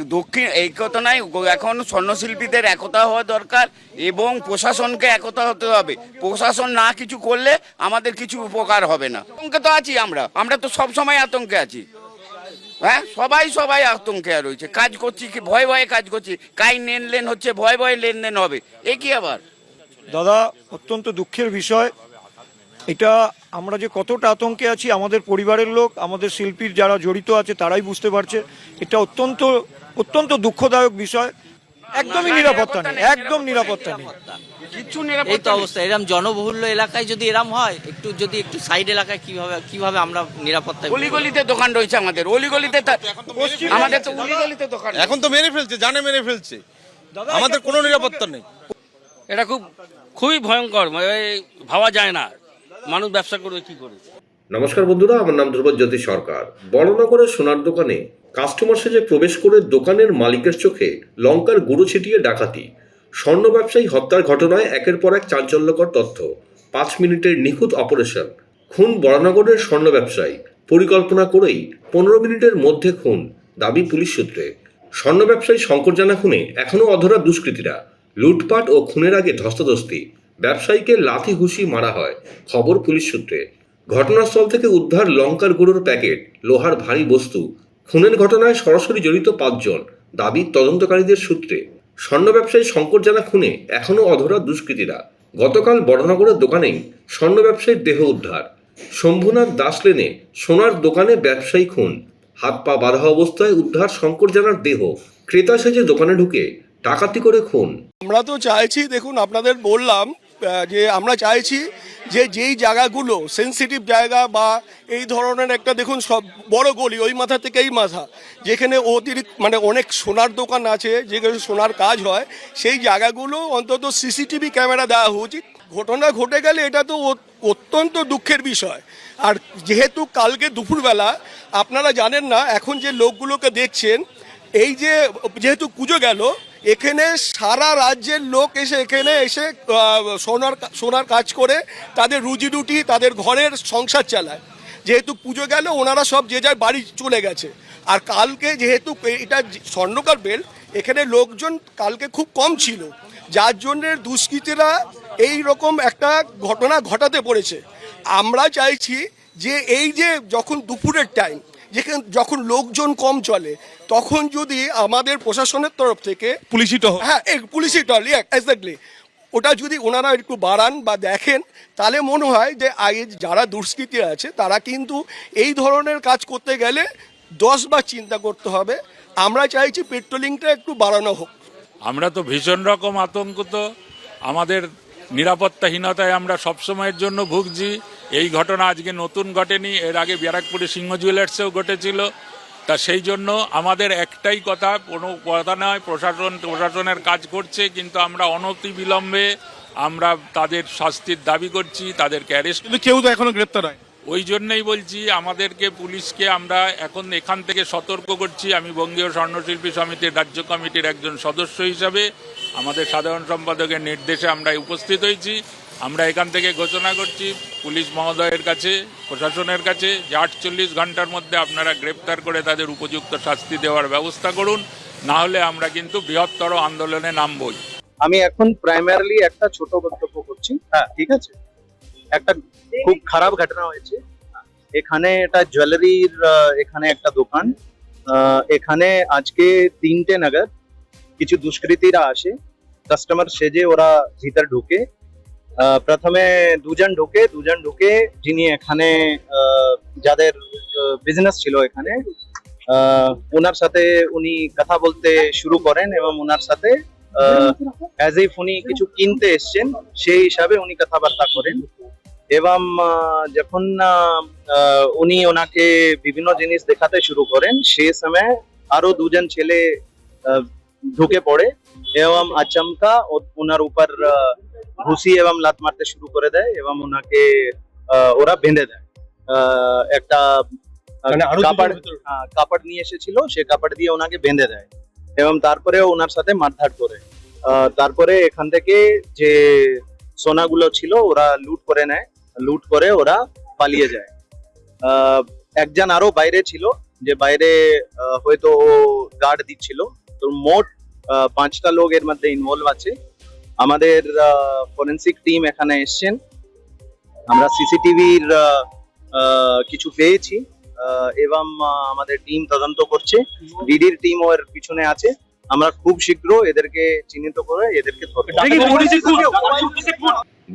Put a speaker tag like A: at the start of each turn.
A: দক্ষিণ এই কথা নাই এখন স্বর্ণশিল্পীদের একতা হওয়া দরকার এবং প্রশাসনকে একতা হতে হবে। প্রশাসন না কিছু করলে আমাদের কিছু উপকার হবে না। আতঙ্কে তো আছি আমরা। আমরা তো সব সময় আতঙ্কে আছি। হ্যাঁ? সবাই সবাই আতঙ্কে রয়েছে। কাজ করছি কি? ভয়ে ভয়ে কাজ করছি। কাই লেনদেন হচ্ছে, ভয় ভয়ে লেনদেন হবে। এ কি আবার?
B: দাদা, অত্যন্ত দুঃখের বিষয়। এটা আমরা যে কতটা আতঙ্কে আছি আমাদের পরিবারের লোক আমাদের শিল্পীর যারা জড়িত আছে তারাই বুঝতে পারছে। এটা অত্যন্ত অত্যন্ত দুঃখদায়ক বিষয়। একদমই নিরাপত্তা নেই একদম নিরাপত্তা নেই।
A: কিচ্ছু
C: এই তো
A: নিরাপত্তা
C: অবস্থা এরকম জনবহুল্য এলাকায় যদি এরম হয় একটু যদি একটু সাইড এলাকায় কীভাবে কীভাবে আমরা নিরাপত্তা
A: অলিগলিতে দোকান রয়েছে আমাদের অলিগলিতে আমাদের তো অলিগলিতে দোকান
D: এখন তো মেরে ফেলছে জানে মেরে ফেলছে। আমাদের কোনো নিরাপত্তা নেই।
E: এটা খুব খুবই ভয়ঙ্কর মানে ভাবা যায় না। মানুষ ব্যবসা করবে, কি করে
F: নমস্কার বন্ধুরা, আমার নাম ধ্রুবজ্যোতি সরকার। বড়নগরের সোনার দোকানে কাস্টমার সেজে প্রবেশ করে দোকানের মালিকের চোখে লঙ্কার গুঁড়ো ছিটিয়ে ডাকাতি। স্বর্ণ ব্যবসায়ী হত্যার ঘটনায় একের পর এক চাঞ্চল্যকর তথ্য। পাঁচ মিনিটের নিখুঁত অপারেশন। খুন বড়নগরের স্বর্ণ ব্যবসায়ী। পরিকল্পনা করেই পনেরো মিনিটের মধ্যে খুন, দাবি পুলিশ সূত্রে। স্বর্ণ ব্যবসায়ী শঙ্কর জানা খুনে এখনও অধরা দুষ্কৃতীরা। লুটপাট ও খুনের আগে ধস্তাধস্তি। ব্যবসায়ীকে লাথি ঘুষি মারা হয়, খবর পুলিশ সূত্রে। ঘটনাস্থল থেকে উদ্ধার লঙ্কার গুঁড়োর প্যাকেট, লোহার ভারী বস্তু। খুনের ঘটনায় সরাসরি জড়িত পাঁচজন, দাবি তদন্তকারীদের সূত্রে। স্বর্ণ ব্যবসায়ী শঙ্কর জানা খুনে এখনও অধরা দুষ্কৃতীরা। গতকাল বড়নগরের দোকানেই স্বর্ণ ব্যবসায়ীর দেহ উদ্ধার। শম্ভুনাথ দাস লেনে সোনার দোকানে ব্যবসায়ী খুন। হাত পা বাঁধা অবস্থায় উদ্ধার শঙ্কর জানার দেহ। ক্রেতা সেজে দোকানে ঢুকে ডাকাতি করে খুন।
G: আমরা তো চাইছি, দেখুন, আপনাদের বললাম যে আমরা চাইছি যে যেই জায়গাগুলো সেনসিটিভ জায়গা বা এই ধরনের একটা দেখুন সব বড় গলি ওই মাথা থেকে এই মাথা, যেখানে অতিরিক্ত মানে অনেক সোনার দোকান আছে, যেখানে সোনার কাজ হয়, সেই জায়গাগুলো অন্তত সিসিটিভি ক্যামেরা দেওয়া উচিত। ঘটনা ঘটে গেলে এটা তো অত্যন্ত দুঃখের বিষয়। আর যেহেতু কালকে দুপুরবেলা, আপনারা জানেন না, এখন যে লোকগুলোকে দেখছেন, এই যে যেহেতু পুজো গেল এখানে সারা রাজ্যের লোক এসে এখানে এসে সোনার সোনার কাজ করে তাদের রুজি রুটি, তাদের ঘরের সংসার চালায়। যেহেতু পুজো গেল, ওনারা সব যে যার বাড়ি চলে গেছে। আর কালকে যেহেতু এটা স্বর্ণকার বেল, এখানে লোকজন কালকে খুব কম ছিল। যার জন্য দুষ্কৃতীরা এই রকম একটা ঘটনা ঘটাতে পড়েছে। আমরা চাইছি যে এই যে যখন দুপুরের টাইম যেখানে যখন লোকজন কম চলে তখন যদি আমাদের প্রশাসনের তরফ থেকে
D: পুলিশি তো
G: হ্যাঁ। পুলিশি টল এক্স্যাক্টলি ওটা যদি ওনারা একটু বাড়ান বা দেখেন তাহলে মনে হয় যে আগে যারা দুষ্কৃতী আছে তারা কিন্তু এই ধরনের কাজ করতে গেলে দশ বার চিন্তা করতে হবে আমরা চাইছি পেট্রোলিংটা একটু বাড়ানো হোক।
H: আমরা তো ভীষণ রকম আতঙ্কিত। আমাদের নিরাপত্তাহীনতায় আমরা সবসময়ের জন্য ভুগছি। এই ঘটনা আজকে নতুন ঘটেনি। এর আগে ব্যারাকপুরে সিংহ জুয়েলার্সেও ঘটেছিল। তা সেই জন্য আমাদের একটাই কথা, কোনো কথা নয়, প্রশাসন, প্রশাসনের কাজ করছে, কিন্তু আমরা অনতি বিলম্বে আমরা তাদের শাস্তির দাবি করছি, তাদেরকে অ্যারেস্ট
D: কিন্তু কেউ তো এখনও গ্রেপ্তার হয়
H: ওই জন্যই বলছি আমাদেরকে পুলিশকে আমরা এখন এখান থেকে সতর্ক করছি। আমি বঙ্গীয় স্বর্ণশিল্পী সমিতির রাজ্য কমিটির একজন সদস্য হিসাবে আমাদের সাধারণ সম্পাদকের নির্দেশে আমরা উপস্থিত হয়েছি। আমরা এখান থেকে ঘোষণা করছি পুলিশ মহোদয়ের কাছে প্রশাসনের কাছে যে আটচল্লিশ ঘণ্টার মধ্যে আপনারা গ্রেপ্তার করে তাদের উপযুক্ত শাস্তি দেওয়ার ব্যবস্থা করুন না হলে আমরা কিন্তু বৃহত্তর আন্দোলনে নামবই।
I: আমি এখন প্রাইমারিলি একটা ছোট বক্তব্য করছি। হ্যাঁ। ঠিক আছে? একটা খুব খারাপ ঘটনা হয়েছে। এখানে এটা জুয়েলারির এখানে একটা দোকান। এখানে আজকে তিনটে নাগাদ কিছু দুষ্কৃতীরা আসে। কাস্টমার সেজে ওরা ভিতর ঢুকে। প্রথমে দুজন ঢুকে দুজন ঢুকে যিনি এখানে যাদের বিজনেস ছিল এখানে ওনার সাথে উনি কথা বলতে শুরু করেন এবং ওনার সাথে অ্যাজ ইফ উনি কিছু কিনতে এসছেন, সেই হিসাবে উনি কথাবার্তা করেন। এবং যখন উনি ওনাকে বিভিন্ন জিনিস দেখাতে শুরু করেন সেই সময় আরও দুজন ছেলে ঢুকে পড়ে এবং আচমকা ও- ওনার উপর ঘুষি এবং লাত মারতে শুরু করে দেয় এবং ওনাকে ওরা বেঁধে দেয়। আহ, একটা
D: মানে
I: কাপড়? হ্যাঁ, কাপড় নিয়ে এসেছিল সে কাপড় দিয়ে ওনাকে বেঁধে দেয় এবং তারপরে ওনার সাথে মারধার করে। আহ, তারপরে এখান থেকে যে সোনাগুলো ছিল ওরা লুট করে নেয়। লুট করে ওরা পালিয়ে যায় একজন আরও বাইরে ছিল যে বাইরে হয়তো ও গার্ড দিচ্ছিল তো মোট পাঁচটা লোক এর মধ্যে ইনভলভ আছে আমাদের ফরেন্সিক টিম এখানে এসছেন আমরা সিসিটিভির কিছু পেয়েছি এবং আমাদের টিম তদন্ত করছে ডিডির টিম ওর পিছনে আছে আমরা খুব শীঘ্র এদেরকে চিহ্নিত করে এদেরকে ধরবো